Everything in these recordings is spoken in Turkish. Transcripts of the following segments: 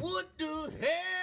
What the hell?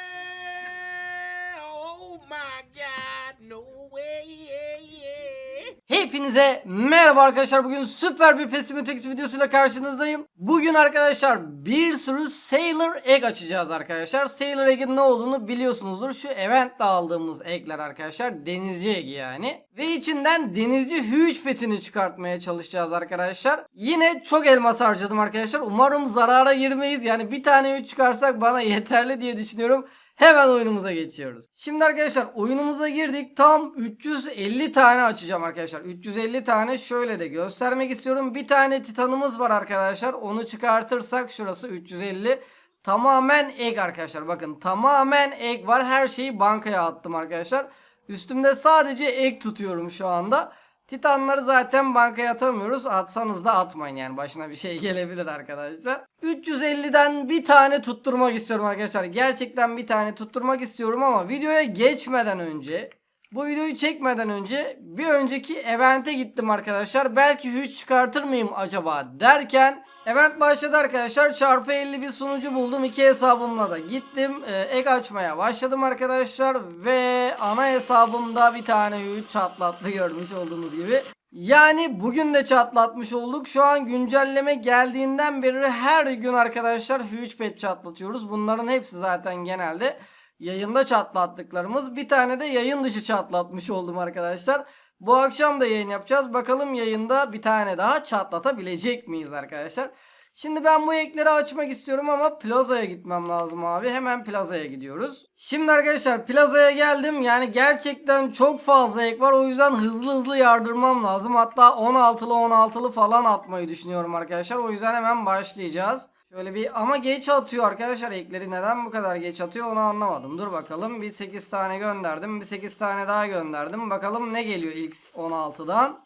Hepinize merhaba arkadaşlar. Bugün süper bir Pesimetrix videosuyla karşınızdayım. Bugün arkadaşlar bir sürü Sailor Egg açacağız arkadaşlar. Sailor Egg'in ne olduğunu biliyorsunuzdur. Şu eventte aldığımız eggler arkadaşlar. Denizci egg yani. Ve içinden denizci huge petini çıkartmaya çalışacağız arkadaşlar. Yine çok elmas harcadım arkadaşlar. Umarım zarara girmeyiz. Yani bir tane 3 çıkarsak bana yeterli diye düşünüyorum. Hemen oyunumuza geçiyoruz. Şimdi arkadaşlar oyunumuza girdik. Tam 350 tane açacağım arkadaşlar. 350 tane şöyle de göstermek istiyorum. Bir tane titanımız var arkadaşlar. Onu çıkartırsak şurası 350. Tamamen egg arkadaşlar. Bakın tamamen egg var. Her şeyi bankaya attım arkadaşlar. Üstümde sadece egg tutuyorum şu anda. Titanları zaten bankaya atamıyoruz. Atsanız da atmayın yani. Başına bir şey gelebilir arkadaşlar. 350'den bir tane tutturmak istiyorum arkadaşlar. Gerçekten bir tane tutturmak istiyorum ama videoya geçmeden önce bu videoyu çekmeden önce bir önceki evente gittim arkadaşlar. Belki hiç çıkartır mıyım acaba derken event başladı arkadaşlar. Çarpı 50 bir sunucu buldum. iki hesabımla da gittim. Ee, ek açmaya başladım arkadaşlar. Ve ana hesabımda bir tane huge çatlattı görmüş olduğunuz gibi. Yani bugün de çatlatmış olduk. Şu an güncelleme geldiğinden beri her gün arkadaşlar huge pet çatlatıyoruz. Bunların hepsi zaten genelde yayında çatlattıklarımız. Bir tane de yayın dışı çatlatmış oldum arkadaşlar. Bu akşam da yayın yapacağız. Bakalım yayında bir tane daha çatlatabilecek miyiz arkadaşlar? Şimdi ben bu ekleri açmak istiyorum ama plazaya gitmem lazım abi. Hemen plazaya gidiyoruz. Şimdi arkadaşlar plazaya geldim. Yani gerçekten çok fazla ek var. O yüzden hızlı hızlı yardırmam lazım. Hatta 16'lı 16'lı falan atmayı düşünüyorum arkadaşlar. O yüzden hemen başlayacağız. Şöyle bir ama geç atıyor arkadaşlar ekleri neden bu kadar geç atıyor onu anlamadım. Dur bakalım bir 8 tane gönderdim bir 8 tane daha gönderdim. Bakalım ne geliyor ilk 16'dan.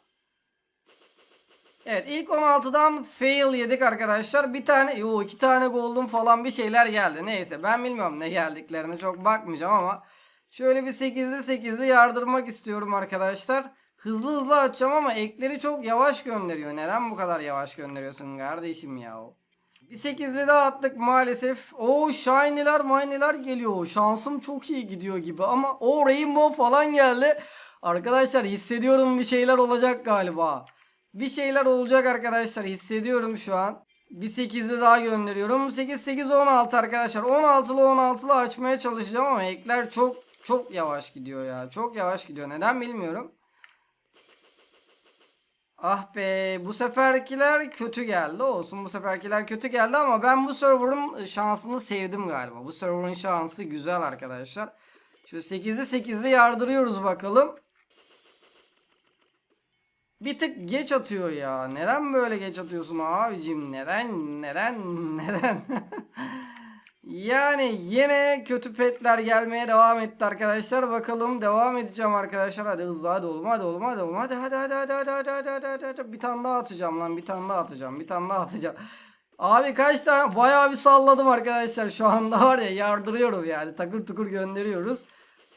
Evet ilk 16'dan fail yedik arkadaşlar. Bir tane yo iki tane golden falan bir şeyler geldi. Neyse ben bilmiyorum ne geldiklerini çok bakmayacağım ama şöyle bir 8'li 8'li yardırmak istiyorum arkadaşlar. Hızlı hızlı açacağım ama ekleri çok yavaş gönderiyor. Neden bu kadar yavaş gönderiyorsun kardeşim ya? Bir 8'li daha attık maalesef. O shiny'ler miny'ler geliyor. Şansım çok iyi gidiyor gibi ama o rainbow falan geldi. Arkadaşlar hissediyorum bir şeyler olacak galiba. Bir şeyler olacak arkadaşlar hissediyorum şu an. Bir 8'li daha gönderiyorum. 8 8 16 arkadaşlar. 16'lı 16'lı açmaya çalışacağım ama ekler çok çok yavaş gidiyor ya. Çok yavaş gidiyor. Neden bilmiyorum. Ah be bu seferkiler kötü geldi olsun bu seferkiler kötü geldi ama ben bu server'ın şansını sevdim galiba. Bu server'ın şansı güzel arkadaşlar. Şu 8'li 8'li yardırıyoruz bakalım. Bir tık geç atıyor ya. Neden böyle geç atıyorsun abicim? Neden? Neden? Neden? Yani yine kötü petler gelmeye devam etti arkadaşlar. Bakalım devam edeceğim arkadaşlar. Hadi hızlı hadi oğlum hadi oğlum hadi oğlum. Hadi hadi hadi hadi hadi hadi hadi hadi hadi. Bir tane daha atacağım lan. Bir tane daha atacağım. Bir tane daha atacağım. Abi kaç tane bayağı bir salladım arkadaşlar. Şu anda var ya yardırıyorum yani. Takır tukur gönderiyoruz.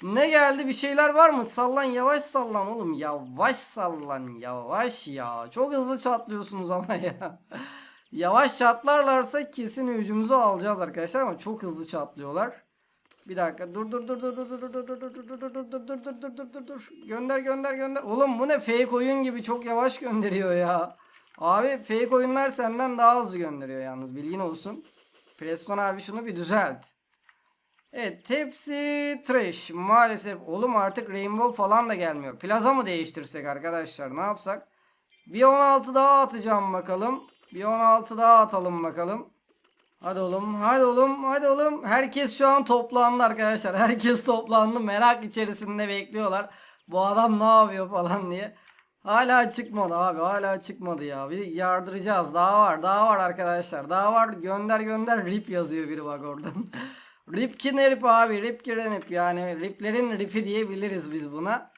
Ne geldi bir şeyler var mı? Sallan yavaş sallan oğlum. Yavaş sallan yavaş ya. Çok hızlı çatlıyorsunuz ama ya. Yavaş çatlarlarsa kesin hücumuzu alacağız arkadaşlar ama çok hızlı çatlıyorlar. Bir dakika dur dur dur dur dur dur dur dur dur dur dur dur dur dur dur dur dur dur dur gönder gönder gönder. Oğlum bu ne fake oyun gibi çok yavaş gönderiyor ya. Abi fake oyunlar senden daha hızlı gönderiyor yalnız bilgin olsun. Preston abi şunu bir düzelt. Evet tepsi trash maalesef oğlum artık rainbow falan da gelmiyor. Plaza mı değiştirsek arkadaşlar ne yapsak? Bir 16 daha atacağım bakalım. Bir 16 daha atalım bakalım. Hadi oğlum hadi oğlum hadi oğlum. Herkes şu an toplandı arkadaşlar. Herkes toplandı merak içerisinde bekliyorlar. Bu adam ne yapıyor falan diye. Hala çıkmadı abi hala çıkmadı ya. Bir yardıracağız daha var daha var arkadaşlar. Daha var gönder gönder rip yazıyor biri bak oradan. Ripkin rip abi ripkin rip yani riplerin ripi diyebiliriz biz buna.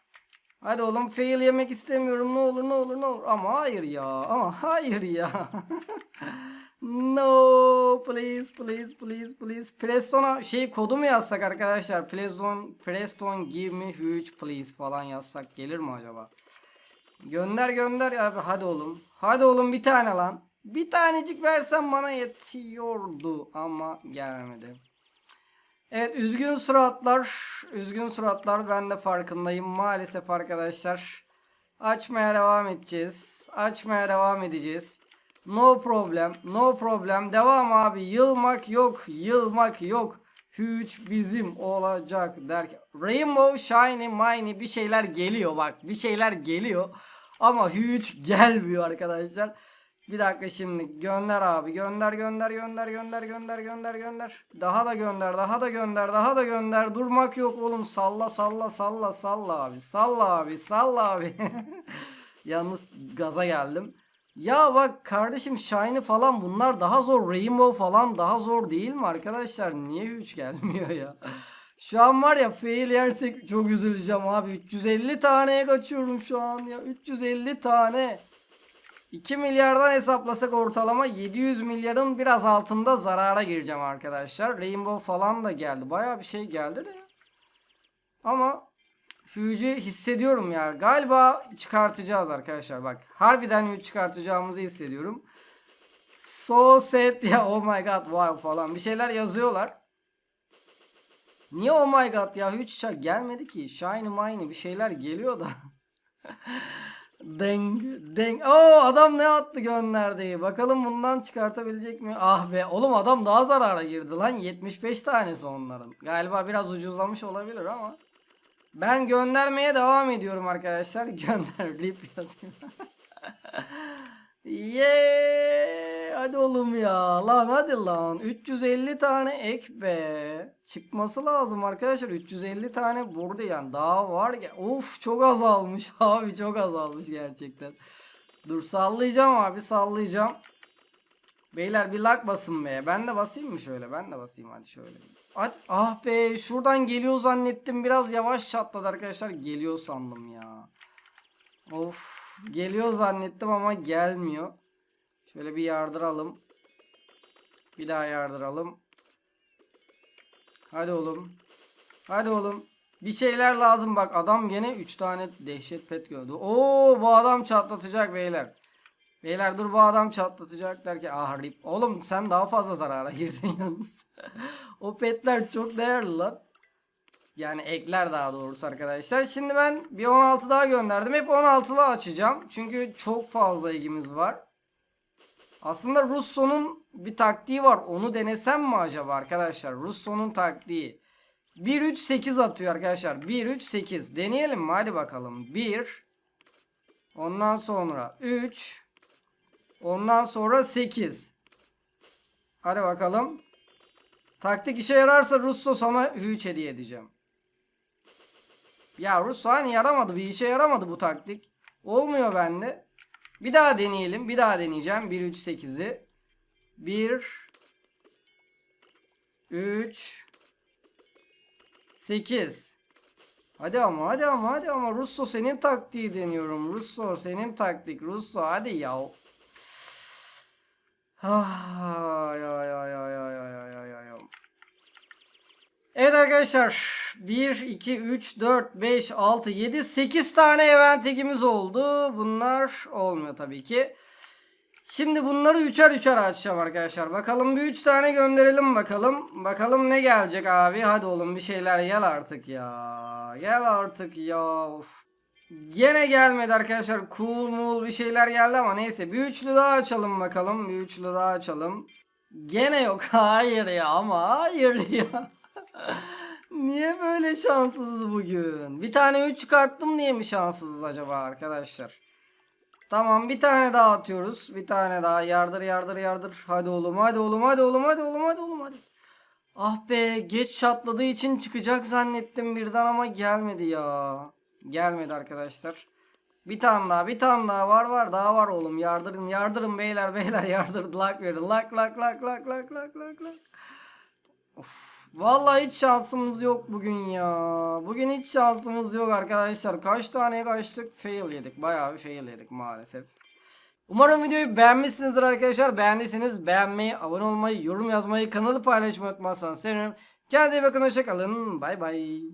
Hadi oğlum fail yemek istemiyorum ne olur ne olur ne olur ama hayır ya ama hayır ya. no please please please please Preston'a şey kodu mu yazsak arkadaşlar Preston Preston give me huge please falan yazsak gelir mi acaba? Gönder gönder abi hadi oğlum. Hadi oğlum bir tane lan. Bir tanecik versen bana yetiyordu ama gelmedi. Evet üzgün suratlar. Üzgün suratlar ben de farkındayım maalesef arkadaşlar. Açmaya devam edeceğiz. Açmaya devam edeceğiz. No problem. No problem. Devam abi. Yılmak yok. Yılmak yok. Huge bizim olacak derken. Rainbow Shiny Miny bir şeyler geliyor bak. Bir şeyler geliyor. Ama Huge gelmiyor arkadaşlar. Bir dakika şimdi. Gönder abi. Gönder gönder gönder gönder gönder gönder gönder. Daha da gönder daha da gönder daha da gönder. Durmak yok oğlum. Salla salla salla salla abi. Salla abi salla abi. Yalnız gaza geldim. Ya bak kardeşim Shiny falan bunlar daha zor. Rainbow falan daha zor değil mi arkadaşlar? Niye hiç gelmiyor ya? Şu an var ya fail yersek çok üzüleceğim abi. 350 taneye kaçıyorum şu an ya. 350 tane 2 milyardan hesaplasak ortalama 700 milyarın biraz altında zarara gireceğim arkadaşlar. Rainbow falan da geldi. Baya bir şey geldi de. Ama Huge'i hissediyorum ya. Galiba çıkartacağız arkadaşlar bak. Harbiden Huge çıkartacağımızı hissediyorum. So sad ya oh my god wow falan bir şeyler yazıyorlar. Niye oh my god ya Huge gelmedi ki. Shiny miny bir şeyler geliyor da. Deng deng. Oo adam ne attı gönderdi. Bakalım bundan çıkartabilecek mi? Ah be oğlum adam daha zarara girdi lan. 75 tanesi onların. Galiba biraz ucuzlamış olabilir ama. Ben göndermeye devam ediyorum arkadaşlar. Gönder rip yazayım. Yeee! Hadi oğlum ya. Lan hadi lan. 350 tane ek be. Çıkması lazım arkadaşlar. 350 tane burada yani daha var ya. Of çok azalmış. Abi çok azalmış gerçekten. Dur sallayacağım abi sallayacağım. Beyler bir lak basın be. Ben de basayım mı şöyle? Ben de basayım hadi şöyle. Hadi ah be. Şuradan geliyor zannettim. Biraz yavaş çatladı arkadaşlar. Geliyor sandım ya of geliyor zannettim ama gelmiyor Şöyle bir yardıralım. Bir daha yardıralım. Hadi oğlum. Hadi oğlum. Bir şeyler lazım bak adam gene 3 tane dehşet pet gördü. Oo bu adam çatlatacak beyler. Beyler dur bu adam çatlatacak derken ah rip. Oğlum sen daha fazla zarara girdin yalnız. o petler çok değerli lan. Yani ekler daha doğrusu arkadaşlar. Şimdi ben bir 16 daha gönderdim. Hep 16'lı açacağım. Çünkü çok fazla ilgimiz var. Aslında Russo'nun bir taktiği var. Onu denesem mi acaba arkadaşlar? Russo'nun taktiği. 1-3-8 atıyor arkadaşlar. 1-3-8. Deneyelim mi? Hadi bakalım. 1. Ondan sonra 3. Ondan sonra 8. Hadi bakalım. Taktik işe yararsa Russo sana 3 hediye edeceğim. Ya Rus hani yaramadı. Bir işe yaramadı bu taktik. Olmuyor bende. Bir daha deneyelim. Bir daha deneyeceğim. 1 3 8'i. 1 3 8 Hadi ama hadi ama hadi ama Russo senin taktiği deniyorum. Russo senin taktik. Russo hadi ya. Ah, ya ya ya ya ya ya ya. Evet arkadaşlar 1, 2, 3, 4, 5, 6, 7, 8 tane event egimiz oldu. Bunlar olmuyor tabii ki. Şimdi bunları üçer üçer açacağım arkadaşlar. Bakalım bir 3 tane gönderelim bakalım. Bakalım ne gelecek abi. Hadi oğlum bir şeyler gel artık ya. Gel artık ya. Of. Gene gelmedi arkadaşlar. Cool mul bir şeyler geldi ama neyse. Bir üçlü daha açalım bakalım. Bir üçlü daha açalım. Gene yok. Hayır ya ama hayır ya. Niye böyle şanssızız bugün? Bir tane 3 çıkarttım diye mi şanssızız acaba arkadaşlar? Tamam bir tane daha atıyoruz. Bir tane daha yardır yardır yardır. Hadi oğlum hadi oğlum hadi oğlum hadi oğlum hadi oğlum hadi. Ah be geç çatladığı için çıkacak zannettim birden ama gelmedi ya. Gelmedi arkadaşlar. Bir tane daha bir tane daha var var daha var oğlum yardırın yardırın beyler beyler yardırın lak verin lak lak lak lak lak lak lak lak. Of. Vallahi hiç şansımız yok bugün ya. Bugün hiç şansımız yok arkadaşlar. Kaç tane kaçtık? Fail yedik. Bayağı bir fail yedik maalesef. Umarım videoyu beğenmişsinizdir arkadaşlar. Beğendiyseniz beğenmeyi, abone olmayı, yorum yazmayı, kanalı paylaşmayı unutmazsanız sevinirim. Kendinize iyi bakın. Hoşçakalın. Bay bay.